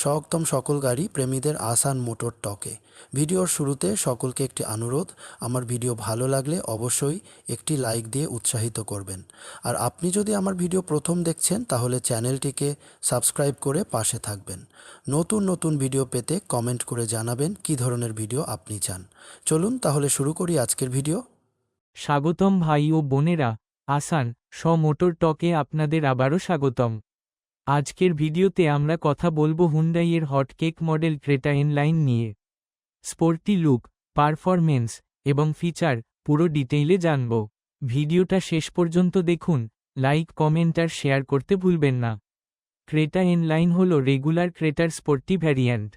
স্বাগতম সকল গাড়ি প্রেমীদের আসান মোটর টকে। ভিডিওর শুরুতে সকলকে একটি অনুরোধ, আমার ভিডিও ভালো লাগলে অবশ্যই একটি লাইক দিয়ে উৎসাহিত করবেন। আর আপনি যদি আমার ভিডিও প্রথম দেখছেন, তাহলে চ্যানেলটিকে সাবস্ক্রাইব করে পাশে থাকবেন। নতুন নতুন ভিডিও পেতে কমেন্ট করে জানাবেন কী ধরনের ভিডিও আপনি চান। চলুন তাহলে শুরু করি আজকের ভিডিও। স্বাগতম ভাই ও বোনেরা, আসান স মোটর টকে আপনাদের আবারও স্বাগতম। আজকের ভিডিওতে আমরা কথা বলব হুন্ডাইয়ের হটকেক মডেল ক্রেটা লাইন নিয়ে। স্পোর্টি লুক পারফরমেন্স এবং ফিচার পুরো ডিটেইলে জানব। ভিডিওটা শেষ পর্যন্ত দেখুন, লাইক, কমেন্ট আর শেয়ার করতে ভুলবেন না। ক্রেটা লাইন হল রেগুলার ক্রেটার স্পোর্টি ভ্যারিয়ান্ট।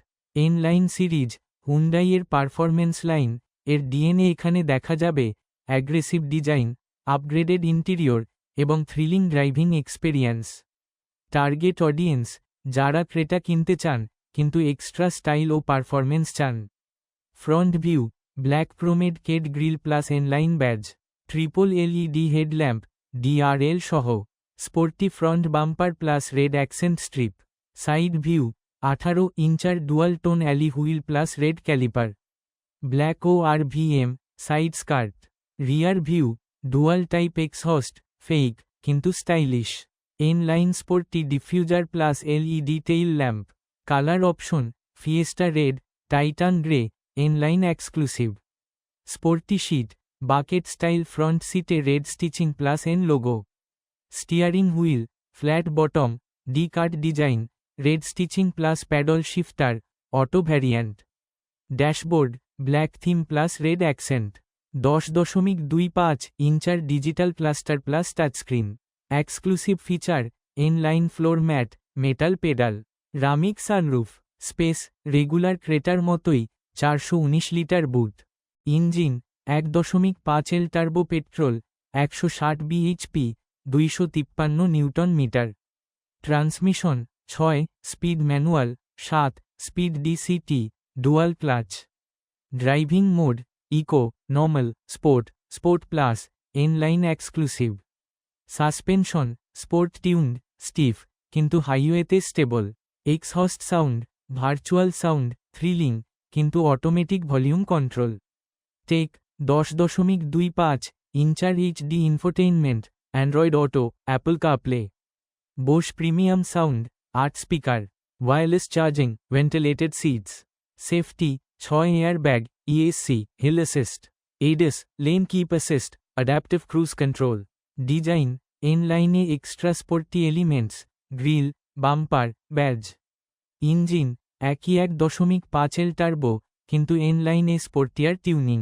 লাইন সিরিজ, হুন্ডাইয়ের পারফরমেন্স লাইন, এর ডিএনএ এখানে দেখা যাবে, অ্যাগ্রেসিভ ডিজাইন, আপগ্রেডেড ইন্টিরিয়র এবং thrilling driving experience. Target audience যারা ক্রেটা কিনতে চান, কিন্তু এক্সট্রা স্টাইল ও পারফরমেন্স চান। ফ্রন্ট ভিউ ব্ল্যাক প্রোমেড কেড grille plus N line badge triple LED headlamp DRL সহ sporty front bumper plus red accent strip side view আঠারো incher dual tone alloy wheel plus red caliper black O R VM side skirt rear view dual type exhaust fake কিন্তু stylish N line sporty diffuser plus LED tail lamp colour option fiesta red titan grey N line exclusive sporty seat bucket style front সিটে red stitching plus N logo steering wheel flat bottom D cut design red stitching plus paddle shifter auto variant dashboard black theme plus red accent দশ দশমিক দুই পাঁচ incher digital cluster plus touchscreen exclusive feature N line floor mat metal pedal panoramic sunroof space regular crater মতোই চারশো উনিশ litre বুট engine এক দশমিক পাঁচ এল টার্বো পেট্রোল একশো ষাট বিএইচপি দুইশো তিপ্পান্ন নিউটন মিটার ট্রান্সমিশন ছয় স্পিড ম্যানুয়াল সাত speed DCT dual clutch driving mode eco normal sport sport plus N line exclusive suspension sport tuned stiff কিন্তু হাইওয়েতে stable exhaust sound virtual sound thrilling কিন্তু automatic volume control tech দশ দশমিক দুই পাঁচ ইঞ্চার HD infotainment Android Auto Apple CarPlay Bose premium sound আট speaker wireless charging ventilated seats safety ছয় air bag ESC hill assist ADAS lane keep assist adaptive cruise control design N লাইনে extra sporty elements grille bumper badge engine, একই এক দশমিক পাঁচ L turbo কিন্তু N লাইনে sportier tuning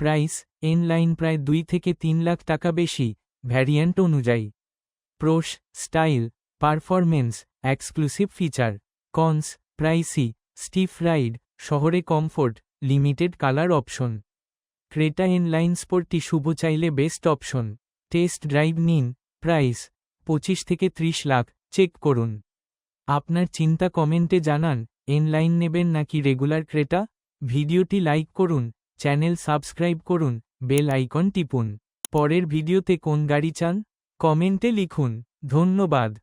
price N line প্রায় দুই থেকে তিন লাখ টাকা বেশি ভ্যারিয়েন্ট অনুযায়ী। Pros style performance exclusive feature cons pricey stiff ride শহরে comfort limited colour option Creta N line স্পোর্টটি শুভ চাইলে বেস্ট অপশন টেস্ট ড্রাইভ নিন, প্রাইস, পঁচিশ থেকে ত্রিশ লাখ, চেক করুন। আপনার চিন্তা কমেন্টে জানান, এনলাইন নেবেন নাকি রেগুলার ক্রেটা ভিডিওটি লাইক করুন, চ্যানেল সাবস্ক্রাইব করুন, বেল আইকন টিপুন। পরের ভিডিওতে কোন গাড়ি চান? কমেন্টে লিখুন। ধন্যবাদ।